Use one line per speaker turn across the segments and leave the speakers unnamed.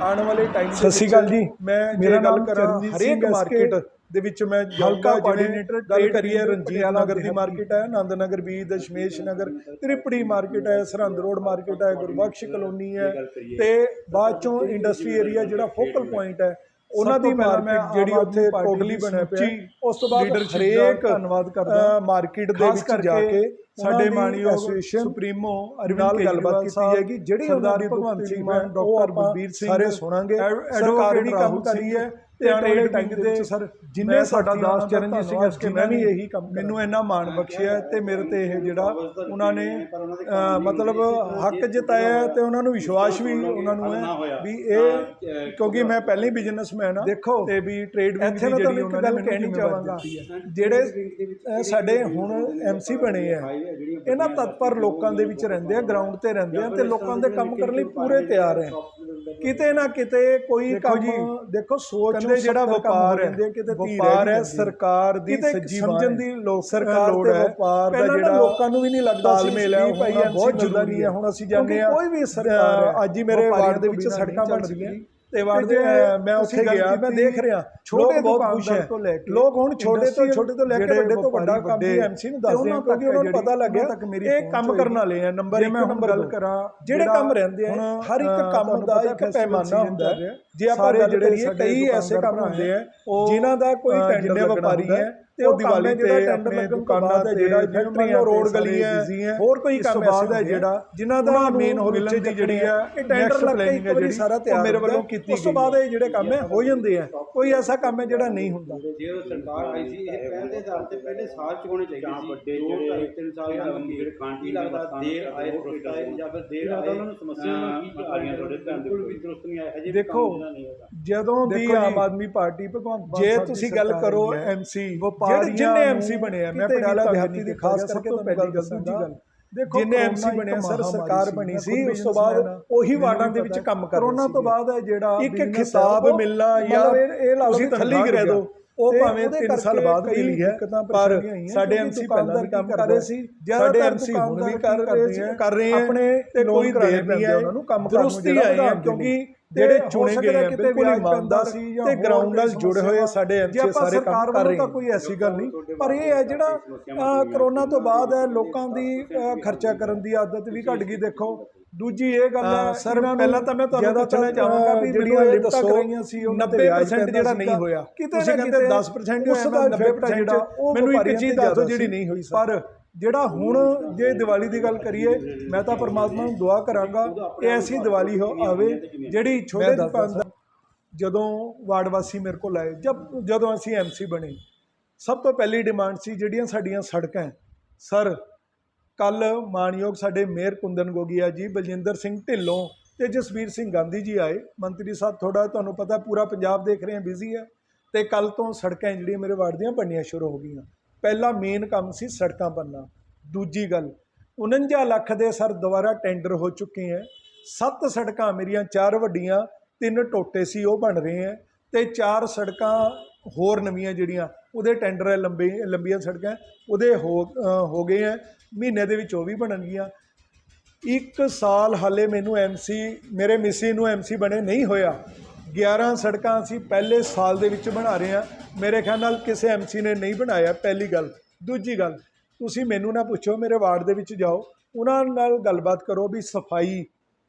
ਆਉਣ ਵਾਲੇ ਟਾਈਮ
ਸਤਿ ਸ਼੍ਰੀ ਅਕਾਲ ਜੀ।
ਮੈਂ
ਮੇਰਾ
ਗੱਲ
ਨਾਮ
ਕਰਾਂ ਹਰੇਕ ਮਾਰਕੀਟ ਦੇ ਵਿੱਚ ਮੈਂ
ਹਲਕਾ coordinator
ਗੱਲ ਕਰੀਏ
union
ਰਣਜੀਤ ਨਗਰ ਦੀ ਮਾਰਕੀਟ ਹੈ ਆਨੰਦ ਨਗਰ ਬੀ ਦਸ਼ਮੇਸ਼ ਨਗਰ ਤ੍ਰਿਪੜੀ ਮਾਰਕੀਟ ਹੈ ਸਰਹੰਦ ਰੋਡ ਮਾਰਕੀਟ ਹੈ ਗੁਰਬਖਸ਼ ਕਲੋਨੀ ਹੈ ਤੇ ਬਾਅਦ ਚੋਂ ਇੰਡਸਟਰੀ ਏਰੀਆ ਜਿਹੜਾ ਫੋਕਲ ਪੁਆਇੰਟ ਹੈ ਉਹਨਾਂ ਦੀ ਮਾਰਕੀਟ ਜਿਹੜੀ ਉੱਥੇ
ਦੀ
ਬਣਿਆ ਪਿਆ ਉਸ ਤੋਂ ਬਾਅਦ ਹਰੇਕ
ਧੰਨਵਾਦ ਕਰਦਾ।
ਮਾਰਕੀਟ ਦੇ ਵਿੱਚ ਜਾ ਕੇ ਸਾਡੇ ਮਾਨਯੋਗ ਸੁਪਰੀਮੋ
ਅਰਵਿੰਦ
ਨਾਲ ਗੱਲਬਾਤ ਕੀਤੀ ਜਾਏਗੀ ਜਿਹੜੀ ਉਹਨਾਂ ਦੀ
ਭਗਵੰਤ ਸਿੰਘ ਮਾਨ,
ਡਾਕਟਰ ਬਲਬੀਰ ਸਿੰਘ
ਸਾਰੇ ਸੁਣਾਂਗੇ।
ਸਰਕਾਰ ਵੀ ਕੰਮ ਕਰੀ ਹੈ
ਟਾਈਮ
ਟਾਈਮ ਦੇ ਸਰ
ਜਿੰਨੇ ਸਾਡਾ ਦਾਸ ਚਰਨਜੀਤ ਸਿੰਘ
ਸਿੰਘ
SK ਮੈਂ ਵੀ
ਇਹੀ ਕੰਮ ਮੈਨੂੰ ਇੰਨਾ ਮਾਣ ਬਖਸ਼ਿਆ ਤੇ ਮੇਰੇ ਤੇ ਇਹ ਜਿਹੜਾ ਉਹਨਾਂ ਨੇ ਮਤਲਬ ਹੱਕ ਜਿਤਾਇਆ ਤੇ ਉਹਨਾਂ ਨੂੰ ਵਿਸ਼ਵਾਸ ਵੀ ਉਹਨਾਂ ਨੂੰ ਹੈ ਵੀ ਇਹ ਕਿਉਂਕਿ ਮੈਂ ਪਹਿਲਾਂ ਹੀ ਬਿਜ਼ਨਸਮੈਨ ਆ
ਦੇਖੋ,
ਤੇ ਵੀ ਟ੍ਰੇਡ
ਮੈਂ
ਜਿਹੜੀ ਉਹਨਾਂ ਨੇ ਮੈਨੂੰ
ਕਹਿਣੀ ਚਾਹਾਂਗਾ।
ਜਿਹੜੇ ਸਾਡੇ ਹੁਣ ਐਮਸੀ ਬਣੇ ਆ ਇਹਨਾਂ ਤਤਪਰ ਲੋਕਾਂ ਦੇ ਵਿੱਚ ਰਹਿੰਦੇ ਆ ਗਰਾਊਂਡ ਤੇ ਰਹਿੰਦੇ ਆ ਤੇ ਲੋਕਾਂ ਦੇ ਕੰਮ ਕਰਨ ਲਈ ਪੂਰੇ ਤਿਆਰ ਹੈ ਕਿਤੇ ਨਾ ਕਿਤੇ ਕੋਈ ਕੰਮ ਦੇਖੋ ਸੋਚ
ਕਹਿੰਦੇ
ਜਿਹੜਾ ਵਪਾਰ
ਹੋ
ਵਪਾਰ ਹੈ। ਸਰਕਾਰ ਦੀ ਸੱਜੀ
ਸਮਝਣ
ਦੀ
ਲੋਕ
ਸਰਕਾਰ ਤੇ। ਵਪਾਰ ਦਾ ਜਿਹੜਾ
ਲੋਕਾਂ ਨੂੰ ਵੀ ਨਹੀਂ ਲੱਗਦਾ ਸੀ
ਤਾਲਮੇਲ ਹੈ ਹੋਣਾ ਬਹੁਤ
ਜ਼ਰੂਰੀ
ਹੈ ਹੁਣ ਅਸੀਂ ਜਾਂਦੇ ਆ
ਕੋਈ ਵੀ ਸਰਕਾਰ
ਅੱਜ ਹੀ ਮੇਰੇ ਵਾਰਡ ਦੇ ਵਿੱਚ ਸੜਕਾਂ ਬਣ ਰਹੀਆਂ। ਤੇ ਵਾਰਡ
ਤੇ
ਦੇ
ਜੇ
ਮੈਂ ਉੱਥੇ ਗਿਆ ਮੈਂ ਦੇਖ ਰਿਹਾ।
ਛੋਟੇ
ਬਹੁਤ ਖੁਸ਼ ਹੈ। ਲੋਕ ਹੁਣ ਛੋਟੇ ਤੋਂ ਛੋਟੇ ਤੋਂ ਲੈ ਕੇ ਵੱਡੇ ਤੋਂ ਵੱਡਾ ਕੰਮ ਵੀ ਐਮਸੀ ਨੂੰ ਦੱਸਦੇ ਆ ਕਿਉਂਕਿ ਉਹਨਾਂ ਨੂੰ ਪਤਾ ਲੱਗਿਆ
ਤੱਕ ਮੇਰੀ
ਇਹ ਕੰਮ ਕਰਨ। ਵਾਲੇ ਆ ਨੰਬਰ
ਜੇ
1
ਮੈਂ ਹੁਣ
ਨੰਬਰ
ਗੱਲ
2
ਕਰਾਂ,
ਜਿਹੜੇ ਕੰਮ ਰਹਿੰਦੇ ਆ ਹਰ ਇੱਕ ਕੰਮ ਦਾ ਇੱਕ ਪੈਮਾਨਾ ਹੁੰਦਾ ਜੇ ਆਪਾਂ ਗੱਲ ਕਰੀਏ ਕਈ ਐਸੇ ਕੰਮ ਹੁੰਦੇ ਆ ਜਿਨ੍ਹਾਂ ਦਾ ਕੋਈ ਟੈਂਡਰ ਹੈ
ਹੈ,
ਤੇ ਉਹ ਦੀਵਾਲੀ ਤੇ
ਜਿਹੜਾ
ਆਪਣੇ ਦੁਕਾਨਾਂ ਤੇ
ਜਿਹੜਾ
ਜਿਹੜਾ
ਫੈਕਟਰੀਆਂ
ਰੋਡ
busy ਹੈ।
ਹੋਰ ਕੋਈ ਕੰਮ
ਬਾਅਦ
ਐਸਾ ਹੈ
ਹੈ
ਜਿਹੜਾ ਜਿਨ੍ਹਾਂ ਦਾ ਮੇਨ
ਮਿਲਣ
ਵਿੱਚ
ਦੀ
ਜਿਹੜੀ ਆ
ਇਹ
ਟੈਂਡਰ ਲੱਗ ਕੇ ਇੱਕ ਵਾਰੀ
ਜਿਹੜੀ
ਸਾਰਾ ਤਿਆਰ
ਮੇਰੇ ਵੱਲੋਂ। ਕੀਤੀ
ਉਸ ਤੋਂ ਬਾਅਦ ਇਹ ਜਿਹੜੇ ਕੰਮ ਹੈ ਹੋ ਜਾਂਦੇ ਆ ਕੋਈ ਐਸਾ ਕੰਮ ਹੈ ਜਿਹੜਾ ਨਹੀਂ ਹੁੰਦਾ।
ਜੇ ਉਹ ਸਰਕਾਰ ਆਈ ਸੀ ਇਹ ਪਹਿਲ ਦੇ ਆਧਾਰ ਤੇ ਪਹਿਲੇ ਸਾਲ ਚ ਹੋਣੇ ਚਾਹੀਦੇ ਸੀ। ਦੋ ਢਾਈ ਤਿੰਨ ਸਾਲ ਦਾ ਜਿਹੜੇ ਖਾਣ ਪੀਣ ਲੱਗਦਾ ਦੇਰ ਆਏ ਪ੍ਰੋਫਿਟ ਆਏ ਜਾਂ ਫਿਰ ਦੇਰ ਆਏ ਉਹਨਾਂ ਨੂੰ ਸਮੱਸਿਆ ਕੀ ਆ ਰਹੀਆਂ ਤੁਹਾਡੇ ਧਿਆਨ ਬਿਲਕੁਲ ਵੀ ਦਰੁਸਤ ਨਹੀਂ ਆਇਆ ਹਜੇ
ਦੇਖੋ, ਜਦੋਂ
ਜੀ,
ਆਮ ਆਦਮੀ ਪਾਰਟੀ ਭਗਵੰਤ
ਜੇ
ਦੀ
ਤੁਸੀਂ ਗੱਲ ਕਰੋ
ਹੈ,
ਐਮਸੀ
ਜਿਹੜੇ ਜਿੰਨੇ ਐਮਸੀ ਬਣੇ ਆ ਮੈਂ ਪਟਿਆਲਾ
ਨਹੀਂ
ਦੀ ਖਾਸ ਕਰਕੇ
ਸਭ ਤੋਂ
ਪਹਿਲੀ
ਪਹਿਲੀ
ਗੱਲ
ਗੱਲ ਦੇਖੋ
ਜਿੰਨੇ ਐਮਸੀ
ਇੱਕ
ਬਣੇ ਆ ਸਰ ਸਰਕਾਰ ਬਣੀ ਸੀ ਉਸ ਤੋਂ ਬਾਅਦ। ਉਹੀ ਵਾਰਡਾਂ ਦੇ ਵਿੱਚ। ਕੰਮ ਕਰ
ਕਰੋਨਾ ਤੋਂ ਬਾਅਦ ਹੈ ਜਿਹੜਾ
ਇੱਕ
business
ਖਿਤਾਬ
ਹੈ, ਉਹ
ਮਿਲਣਾ ਜਾਂ
ਇਹ ਲਓ
ਤੁਸੀਂ ਥੱਲੇ ਗਿਰੇ ਦੋ। ਉਹ ਭਾਵੇਂ
ਉਹਦੇ
3 ਸਾਲ ਬਾਅਦ ਮਿਲੀ ਹੈ ਪਰ ਸਾਡੇ ਐਮਸੀ ਪਹਿਲਾਂ ਵੀ ਕੰਮ ਕਰ ਰਹੇ ਸੀ। ਸਾਡੇ ਐਮਸੀ ਹੁਣ ਵੀ ਕਰ ਰਹੇ
ਕੀ
ਕਰ ਰਹੇ ਆ
ਆਪਣੇ
ਤੇ ਕੋਈ ਦੇਰ ਨਹੀਂ ਹੈ
ਉਹਨਾਂ ਨੂੰ ਕੰਮ ਕਰਨ ਨੂੰ ਜਿਹੜਾ
ਆ ਕਿਉਂਕਿ। ਜਿਹੜੇ ਚੁਣੇ ਗਏ ਆ ਬਿਲਕੁਲ ਇਮਾਨਦਾਰ
ਪੈਂਦਾ
ਸੀ
ਜਾਂ
ਤੇ ਗਰਾਊਂਡ ਨਾਲ ਜੁੜੇ ਹੋਏ ਸਾਡੇ ਐਮਸੀ ਸਾਰੇ ਕੰਮ
ਸਰਕਾਰ
ਕਰ ਰਹੇ
ਤਾਂ
ਆ
ਕੋਈ ਐਸੀ ਗੱਲ ਨਹੀਂ ਪਰ ਇਹ ਹੈ ਜਿਹੜਾ ਕਰੋਨਾ ਤੋਂ ਬਾਅਦ ਹੈ ਲੋਕਾਂ ਦੀ ਖਰਚਾ ਕਰਨ ਦੀ ਆਦਤ ਵੀ ਘਟ ਗਈ ਦੇਖੋ। ਦੂਜੀ ਇਹ ਗੱਲ ਹੈ
ਸਰ,
ਨੂੰ
ਪਹਿਲਾਂ ਤਾਂ ਮੈਂ ਤੁਹਾਨੂੰ ਪੁੱਛਣਾ ਚਾਹਾਂਗਾ ਵੀ
ਜਿਹੜੀਆਂ ਲਿਮਟਾਂ ਕਰਾਈਆਂ ਸੀ ਉਹਨਾਂ ਤੇ
90% ਜਿਹੜਾ ਨਹੀਂ ਹੋਇਆ।
ਕਿਤੇ
ਤੁਸੀਂ
ਨਾ
ਕਹਿੰਦੇ
ਕਿਤੇ
10%
ਉਸ ਦਾ
ਹੋਇਆ,
effect
90%
ਜਿਹੜਾ ਉਹ
ਮੈਨੂੰ ਇੱਕ ਚੀਜ਼ ਦੱਸੋ ਜਿਹੜੀ। ਨਹੀਂ ਹੋਈ ਸਰ।
ਪਰ ਜਿਹੜਾ ਹੁਣ ਜੇ ਦੀਵਾਲੀ ਦੀ ਗੱਲ ਕਰੀਏ ਮੈਂ ਤਾਂ ਪਰਮਾਤਮਾ ਨੂੰ ਦੁਆ ਕਰਾਂਗਾ ਕਿ ਐਸੀ ਦੀਵਾਲੀ ਹੋ ਆਵੇ ਜਿਹੜੀ ਛੋਟੇ ਦੁਕਾਨਦਾਰ
ਜਦੋਂ ਵਾਰਡ ਵਾਸੀ ਮੇਰੇ ਕੋਲ ਆਏ ਜਦ ਜਦੋਂ ਅਸੀਂ ਐਮਸੀ ਬਣੇ ਸਭ ਤੋਂ ਪਹਿਲੀ ਡਿਮਾਂਡ ਸੀ ਜਿਹੜੀਆਂ ਸਾਡੀਆਂ ਸੜਕਾਂ। ਸਰ ਕੱਲ ਮਾਨਯੋਗ ਸਾਡੇ ਮੇਅਰ ਕੁੰਦਨ ਗੋਗੀਆ ਜੀ ਬਲਜਿੰਦਰ ਸਿੰਘ ਢਿੱਲੋਂ ਤੇ ਜਸਵੀਰ ਸਿੰਘ ਗਾਂਧੀ ਜੀ ਆਏ। ਮੰਤਰੀ ਸਾਹਿਬ ਥੋੜਾ ਤੁਹਾਨੂੰ ਪਤਾ ਪੂਰਾ ਪੰਜਾਬ ਦੇਖ ਰਹੇ ਆ ਬਿਜ਼ੀ ਹੈ। ਤੇ ਕੱਲ ਤੋਂ ਸੜਕਾਂ ਜਿਹੜੀਆਂ ਮੇਰੇ ਵਾਰਡ ਦੀਆਂ ਬਣਨੀਆਂ ਸ਼ੁਰੂ ਹੋ ਗਈਆਂ। ਪਹਿਲਾ ਮੇਨ ਕੰਮ ਸੀ ਸੜਕਾਂ ਬਣਨਾ ਦੂਜੀ ਗੱਲ 49 ਲੱਖ ਦੇ ਸਰ ਦੁਬਾਰਾ ਟੈਂਡਰ ਹੋ ਚੁੱਕੇ ਹੈ ਸੱਤ ਸੜਕਾਂ ਮੇਰੀਆਂ, ਚਾਰ ਵੱਡੀਆਂ, ਤਿੰਨ ਟੋਟੇ ਸੀ, ਉਹ ਬਣ ਰਹੇ ਹੈ ਤੇ ਚਾਰ ਸੜਕਾਂ ਹੋਰ ਨਵੀਆਂ ਜਿਹੜੀਆਂ, ਉਹਦੇ ਟੈਂਡਰ ਹੈ ਲੰਬੇ, ਲੰਬੀਆਂ ਸੜਕਾਂ, ਉਹਦੇ ਹੋ ਹੋ ਗਏ ਹੈ ਮਹੀਨੇ ਦੇ ਵਿੱਚ ਉਹ ਵੀ ਬਣਨਗੀਆਂ। ਇੱਕ ਸਾਲ ਹਾਲੇ ਮੈਨੂੰ ਐਮਸੀ ਮੇਰੇ ਮਿਸੀ ਨੂੰ ਐਮਸੀ ਬਣੇ ਨਹੀਂ ਹੋਇਆ। 11 ਸੜਕਾਂ ਅਸੀਂ ਪਹਿਲੇ ਸਾਲ ਦੇ ਵਿੱਚ ਬਣਾ ਰਹੇ ਹਾਂ। ਮੇਰੇ ਖਿਆਲ ਨਾਲ ਕਿਸੇ ਐਮਸੀ ਨੇ ਨਹੀਂ ਬਣਾਇਆ ਪਹਿਲੀ ਗੱਲ। ਦੂਜੀ ਗੱਲ, ਤੁਸੀਂ ਮੈਨੂੰ ਨਾ ਪੁੱਛੋ, ਮੇਰੇ ਵਾਰਡ ਦੇ ਵਿੱਚ ਜਾਓ। ਉਹਨਾਂ ਨਾਲ ਗੱਲਬਾਤ ਕਰੋ ਵੀ ਸਫ਼ਾਈ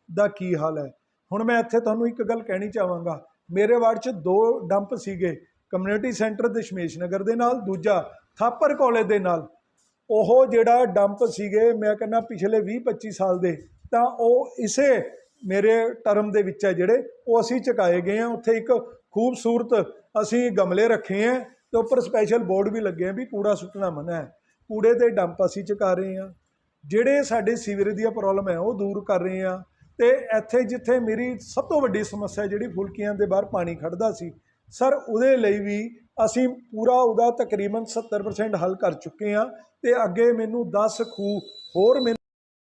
ਦਾ ਕੀ ਹਾਲ ਹੈ। ਹੁਣ ਮੈਂ ਇੱਥੇ ਤੁਹਾਨੂੰ ਇੱਕ ਗੱਲ ਕਹਿਣੀ ਚਾਹਾਂਗਾ। ਮੇਰੇ ਵਾਰਡ 'ਚ ਦੋ ਡੰਪ ਸੀਗੇ ਕਮਿਊਨਿਟੀ ਸੈਂਟਰ ਦਸ਼ਮੇਸ਼ ਨਗਰ ਦੇ ਨਾਲ, ਦੂਜਾ ਥਾਪਰ ਕਾਲਜ ਦੇ ਨਾਲ। ਉਹ ਜਿਹੜਾ ਡੰਪ ਸੀਗੇ, ਮੈਂ ਕਹਿੰਦਾ ਪਿਛਲੇ 20 25 ਸਾਲ ਦੇ, ਤਾਂ ਉਹ ਇਸੇ ਮੇਰੇ ਟਰਮ ਦੇ ਵਿੱਚ ਹੈ ਜਿਹੜੇ, ਉਹ ਅਸੀਂ ਚੁਕਾਏ ਗਏ ਆ ਉੱਥੇ ਇੱਕ ਖੂਬਸੂਰਤ ਅਸੀਂ ਗਮਲੇ ਰੱਖੇ ਆ ਤੇ ਉੱਪਰ ਸਪੈਸ਼ਲ ਬੋਰਡ ਵੀ ਲੱਗੇ ਆ ਵੀ ਕੂੜਾ ਸੁੱਟਣਾ ਮਨਾ ਹੈ। ਕੂੜੇ ਦੇ ਡੰਪ ਅਸੀਂ ਚੁਕਾ ਰਹੇ ਆ ਜਿਹੜੇ ਸਾਡੇ ਸੀਵਰੇਜ ਦੀਆਂ ਪ੍ਰੋਬਲਮ ਹੈ, ਉਹ ਦੂਰ ਕਰ ਰਹੇ ਆ ਤੇ ਇੱਥੇ ਜਿੱਥੇ ਮੇਰੀ ਸਭ ਤੋਂ ਵੱਡੀ ਸਮੱਸਿਆ ਜਿਹੜੀ ਫੁਲਕੀਆਂ ਦੇ ਬਾਹਰ ਪਾਣੀ ਖੜਦਾ ਸੀ, ਸਰ, ਉਹਦੇ ਲਈ ਵੀ ਅਸੀਂ ਪੂਰਾ ਉਹਦਾ ਤਕਰੀਬਨ 70% ਹੱਲ ਕਰ ਚੁੱਕੇ ਆ ਤੇ ਅੱਗੇ ਮੈਨੂੰ 10 ਖੂਹ ਹੋਰ ਮੈਨੂੰ